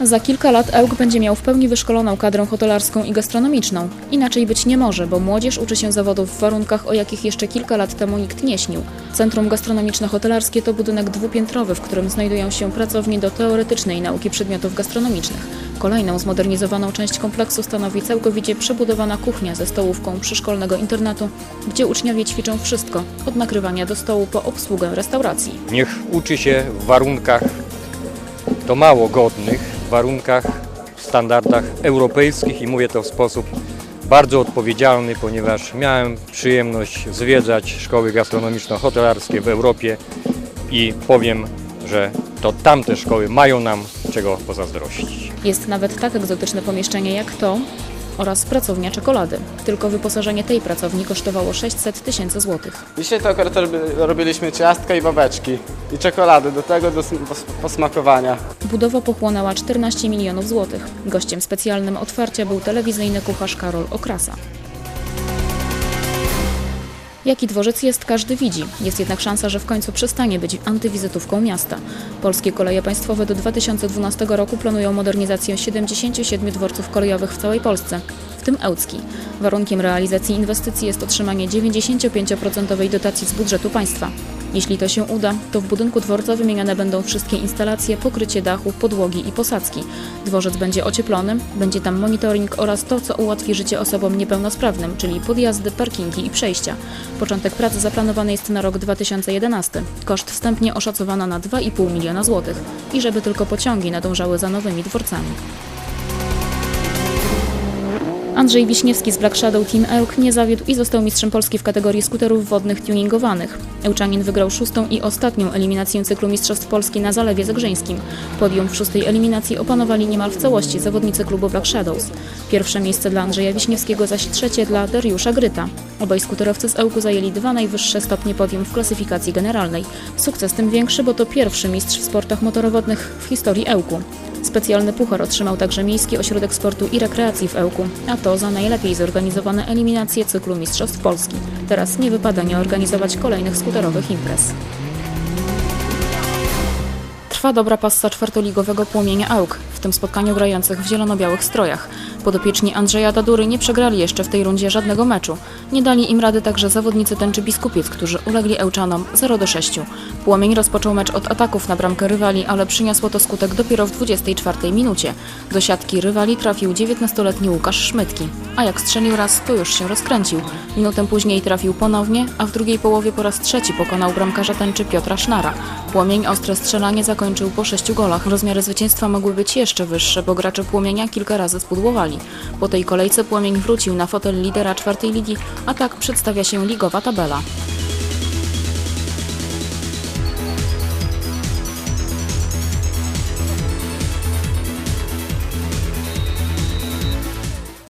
Za kilka lat Ełk będzie miał w pełni wyszkoloną kadrę hotelarską i gastronomiczną. Inaczej być nie może, bo młodzież uczy się zawodów w warunkach, o jakich jeszcze kilka lat temu nikt nie śnił. Centrum Gastronomiczno-Hotelarskie to budynek dwupiętrowy, w którym znajdują się pracownie do teoretycznej nauki przedmiotów gastronomicznych. Kolejną zmodernizowaną część kompleksu stanowi całkowicie przebudowana kuchnia ze stołówką przyszkolnego internatu, gdzie uczniowie ćwiczą wszystko, od nakrywania do stołu po obsługę restauracji. Niech uczy się w warunkach to mało godnych, warunkach, w standardach europejskich i mówię to w sposób bardzo odpowiedzialny, ponieważ miałem przyjemność zwiedzać szkoły gastronomiczno-hotelarskie w Europie i powiem, że to tamte szkoły mają nam czego pozazdrościć. Jest nawet tak egzotyczne pomieszczenie jak to oraz pracownia czekolady. Tylko wyposażenie tej pracowni kosztowało 600 tysięcy złotych. Dzisiaj to akurat robi- robiliśmy ciastka i babeczki i czekolady, do tego do sm- pos- posmakowania. Budowa pochłonęła 14 milionów złotych. Gościem specjalnym otwarcia był telewizyjny kucharz Karol Okrasa. Jaki dworzec jest, każdy widzi. Jest jednak szansa, że w końcu przestanie być antywizytówką miasta. Polskie koleje państwowe do 2012 roku planują modernizację 77 dworców kolejowych w całej Polsce, tym Ełcki. Warunkiem realizacji inwestycji jest otrzymanie 95% dotacji z budżetu państwa. Jeśli to się uda, to w budynku dworca wymieniane będą wszystkie instalacje, pokrycie dachu, podłogi i posadzki. Dworzec będzie ocieplony, będzie tam monitoring oraz to, co ułatwi życie osobom niepełnosprawnym, czyli podjazdy, parkingi i przejścia. Początek pracy zaplanowany jest na rok 2011. Koszt wstępnie oszacowano na 2,5 miliona złotych i żeby tylko pociągi nadążały za nowymi dworcami. Andrzej Wiśniewski z Black Shadow Team Ełk nie zawiódł i został mistrzem Polski w kategorii skuterów wodnych tuningowanych. Ełczanin wygrał szóstą i ostatnią eliminację cyklu Mistrzostw Polski na Zalewie Zegrzyńskim. Podium w szóstej eliminacji opanowali niemal w całości zawodnicy klubu Black Shadows. Pierwsze miejsce dla Andrzeja Wiśniewskiego, zaś trzecie dla Dariusza Gryta. Obaj skuterowcy z Ełku zajęli dwa najwyższe stopnie podium w klasyfikacji generalnej. Sukces tym większy, bo to pierwszy mistrz w sportach motorowodnych w historii Ełku. Specjalny puchar otrzymał także Miejski Ośrodek Sportu i Rekreacji w Ełku, a to za najlepiej zorganizowane eliminacje cyklu Mistrzostw Polski. Teraz nie wypada nie organizować kolejnych skuterowych imprez. Trwa dobra passa czwartoligowego płomienia Ełk, w tym spotkaniu grających w zielono-białych strojach. Podopieczni Andrzeja Dadury nie przegrali jeszcze w tej rundzie żadnego meczu. Nie dali im rady także zawodnicy tęczy Biskupiec, którzy ulegli Ełczanom 0 do 6. Płomień rozpoczął mecz od ataków na bramkę rywali, ale przyniosło to skutek dopiero w 24 minucie. Do siatki rywali trafił 19-letni Łukasz Szmytki. A jak strzelił raz, to już się rozkręcił. Minutę później trafił ponownie, a w drugiej połowie po raz trzeci pokonał bramkarza tęczy Piotra Sznara. Płomień ostre strzelanie zakończył po sześciu golach. Rozmiary zwycięstwa mogły być jeszcze wyższe, bo gracze Płomienia kilka razy spudłowali. Po tej kolejce Płomień wrócił na fotel lidera czwartej ligi, a tak przedstawia się ligowa tabela.